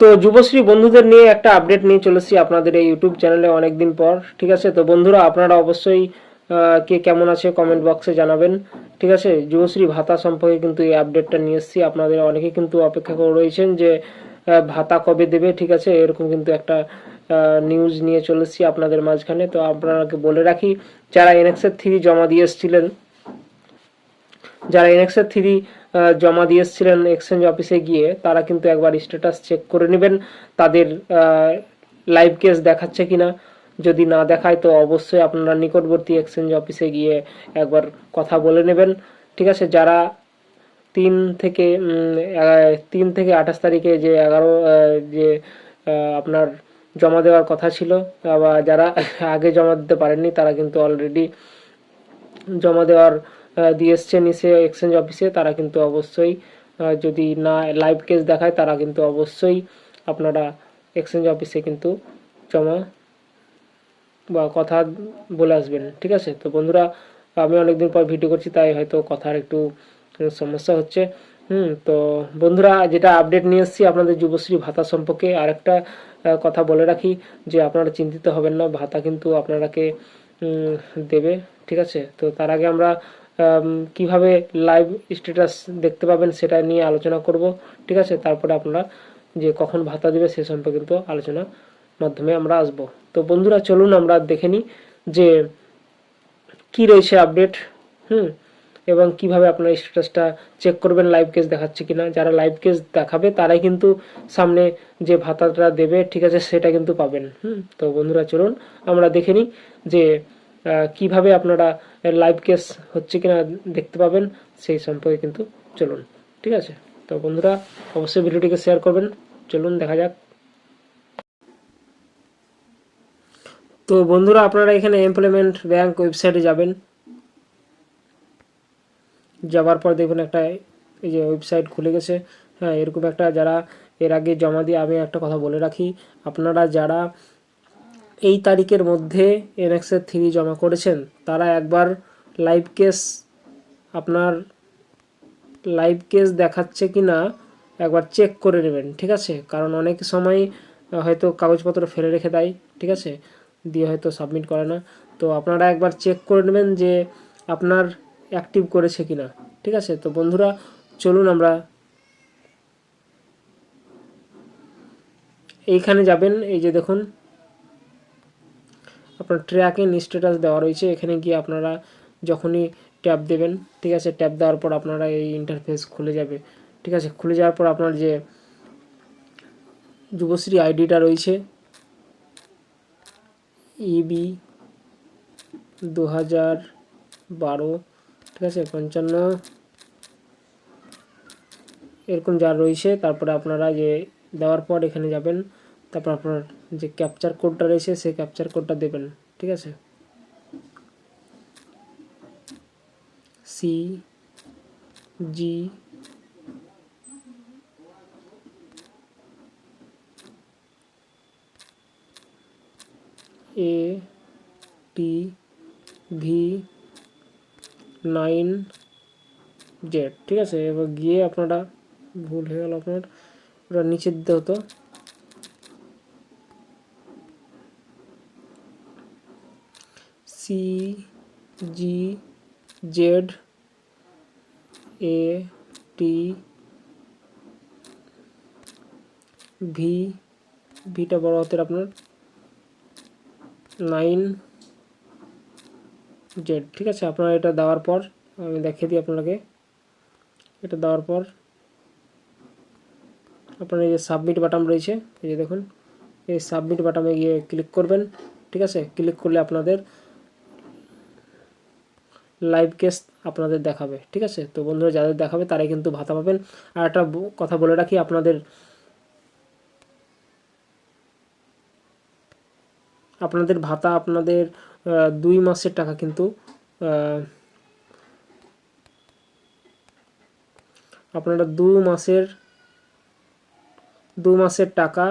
তো যুবশ্রী বন্ধুদের নিয়ে একটা আপডেট নিয়ে চলেছি আপনাদের এই ইউটিউব চ্যানেলে অনেকদিন পর, ঠিক আছে? তো বন্ধুরা, আপনারা অবশ্যই কে কেমন আছে কমেন্ট বক্সে জানাবেন, ঠিক আছে? যুবশ্রী ভাতা সম্পর্কে কিন্তু এই আপডেটটা নিয়ে এসেছি। আপনাদের অনেকে কিন্তু অপেক্ষা করে রয়েছেন যে ভাতা কবে দেবে, ঠিক আছে? এরকম কিন্তু একটা নিউজ নিয়ে চলেছি আপনাদের মাঝখানে। তো আপনাকে বলে রাখি, যারা এনএক্সের থ্রি জমা দিয়ে এসেছিলেন যারা এনএক্সের থ্রি জমা দিয়ে এসেছিলেন এক্সচেঞ্জ অফিসে গিয়ে, তারা কিন্তু একবার স্ট্যাটাস চেক করে নেবেন। তাদের লাইভ কেস দেখাচ্ছে কিনা, যদি না দেখায়, তো অবশ্যই আপনারা নিকটবর্তী এক্সচেঞ্জ অফিসে গিয়ে একবার কথা বলে নেবেন। ঠিক আছে? যারা তিন থেকে তিন থেকে আঠাশ তারিখে যে এগারো যে আপনার জমা দেওয়ার কথা ছিল বা যারা আগে জমা দিতে পারেননি, তারা কিন্তু অলরেডি জমা দেওয়ার দিয়ে এসছেন এসে এক্সচেঞ্জ অফিসে তারা কিন্তু অবশ্যই যদি না লাইভ কেস দেখায় তারা কিন্তু অবশ্যই আপনারা এক্সচেঞ্জ অফিসে কিন্তু জমা বা কথা বলে আসবেন ঠিক আছে? তো বন্ধুরা আমি অনেকদিন পর ভিডিও করছি তাই হয়তো কথার একটু সমস্যা হচ্ছে। হুম তো বন্ধুরা যেটা আপডেট নিয়ে এসেছি আপনাদের যুবশ্রী ভাতা সম্পর্কে আরেকটা কথা বলে রাখি যে আপনারা চিন্তিত হবেন না ভাতা কিন্তু আপনারাকে দেবে ঠিক আছে? তো তার আগে আমরা আম, কীভাবে লাইভ স্ট্যাটাস দেখতে পাবেন সেটা নিয়ে আলোচনা করব, ঠিক আছে? তারপরে আপনারা যে কখন ভাতা দেবে সে সম্পর্কে কিন্তু আলোচনা মাধ্যমে আমরা আসব। তো বন্ধুরা, চলুন আমরা দেখে নিই যে কি রয়েছে আপডেট হুম? এবং কীভাবে আপনার স্ট্যাটাসটা চেক করবেন লাইভ কেস দেখাচ্ছে কিনা? যারা লাইভ কেস দেখাবে, তারাই কিন্তু সামনে যে ভাতাটা দেবে, ঠিক আছে, সেটা কিন্তু পাবেন, হুম? তো বন্ধুরা, চলুন আমরা দেখে নিই যে কীভাবে আপনারা লাইভ কেস হচ্ছে কিনা দেখতে পাবেন, সেই সম্পর্কে কিন্তু চলুন, ঠিক আছে? তো বন্ধুরা, অবশ্যই ভিডিওটিকে শেয়ার করবেন। চলুন, দেখা যাক। তো বন্ধুরা, আপনারা এখানে এমপ্লয়মেন্ট ব্যাংক ওয়েবসাইটে যাবেন। যাওয়ার পর দেখবেন একটা এই যে ওয়েবসাইট খুলে গেছে। হ্যাঁ এরকম একটা যারা এর আগে জমা দিয়ে আমি একটা কথা বলে রাখি। আপনারা যারা এই তারিখের মধ্যে এনএক্সের থ্রি জমা করেছেন। তারা একবার লাইভ কেস আপনার লাইভ কেস দেখাচ্ছে কি না একবার চেক করে নেবেন, ঠিক আছে? কারণ অনেক সময় হয়তো কাগজপত্র ফেলে রেখে দেয়, ঠিক আছে? দিয়ে হয়তো সাবমিট করে না। তো আপনারা একবার চেক করে নেবেন যে আপনার অ্যাক্টিভ করেছে কিনা, ঠিক আছে? তো বন্ধুরা, চলুন আমরা এইখানে যাবেন। এই যে দেখুন আপনার ট্র্যাকিং স্ট্যাটাস দেওয়া রয়েছে, এখানে গিয়ে আপনারা যখনই ট্যাব দেবেন, ঠিক আছে ট্যাব দেওয়ার পর আপনারা এই ইন্টারফেস খুলে যাবে, ঠিক আছে, খুলে যাওয়ার পর আপনার যে যুবশ্রী আইডিটা রয়েছে ইবি দু হাজার বারো, ঠিক আছে, পঞ্চান্ন, এরকম যা রয়েছে, তারপরে আপনারা যে দেওয়ার পর এখানে যাবেন, তারপর আপনার যে ক্যাপচার কোডটা রয়েছে, সেই ক্যাপচার কোডটা দেবেন, ঠিক আছে? C G A T V nine Z ঠিক আছে? এবার গিয়ে আপনারা, ভুল হয়ে গেল আপনার, ওটা নিচে দিতে হতো। C, G, Z, A, T, V, ভিটা বড় হাতের আপনার। নাইন, জেড, ঠিক আছে? আপনারা এটা দেওয়ার পর, আমি দেখিয়ে দিই আপনাকে এটা দেওয়ার পর, আপনার এই যে সাবমিট বাটন রয়েছে, এই যে দেখুন, এই সাবমিট বাটনে গিয়ে ক্লিক করবেন, ঠিক আছে? ক্লিক করলে আপনাদের লাইভ কেস আপনাদের দেখাবে, ঠিক আছে? তো বন্ধুরা, যাদের দেখাবে তারাই কিন্তু ভাতা পাবেন। আর একটা কথা বলে রাখি, আপনাদের আপনাদের ভাতা আপনাদের দুই মাসের টাকা কিন্তু আপনারা দু মাসের দু মাসের টাকা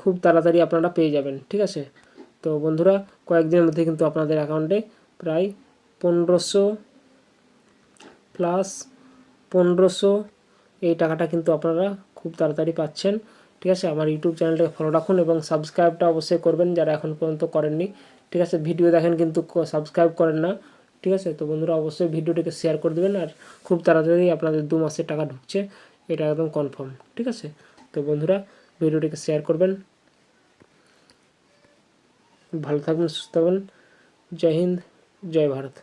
খুব তাড়াতাড়ি আপনারা পেয়ে যাবেন, ঠিক আছে? তো বন্ধুরা, কয়েকদিনের মধ্যে কিন্তু আপনাদের অ্যাকাউন্টে প্রায় পনেরোশো প্লাস পনেরোশো, এই টাকাটা কিন্তু আপনারা খুব তাড়াতাড়ি পাচ্ছেন। ঠিক আছে, আমার ইউটিউব চ্যানেলটাকে ফলো রাখুন এবং সাবস্ক্রাইবটা অবশ্যই করবেন যারা এখন পর্যন্ত করেননি। ঠিক আছে ভিডিও দেখেন কিন্তু সাবস্ক্রাইব করেন না। ঠিক আছে, তো বন্ধুরা অবশ্যই ভিডিওটিকে শেয়ার করে দেবেন আর খুব তাড়াতাড়ি আপনাদের দু মাসের টাকা ঢুকছে। এটা একদম কনফার্ম ঠিক আছে? তো বন্ধুরা ভিডিওটিকে শেয়ার করবেন। ভালো থাকবেন, সুস্থ থাকবেন। জয় হিন্দ, জয় ভারত।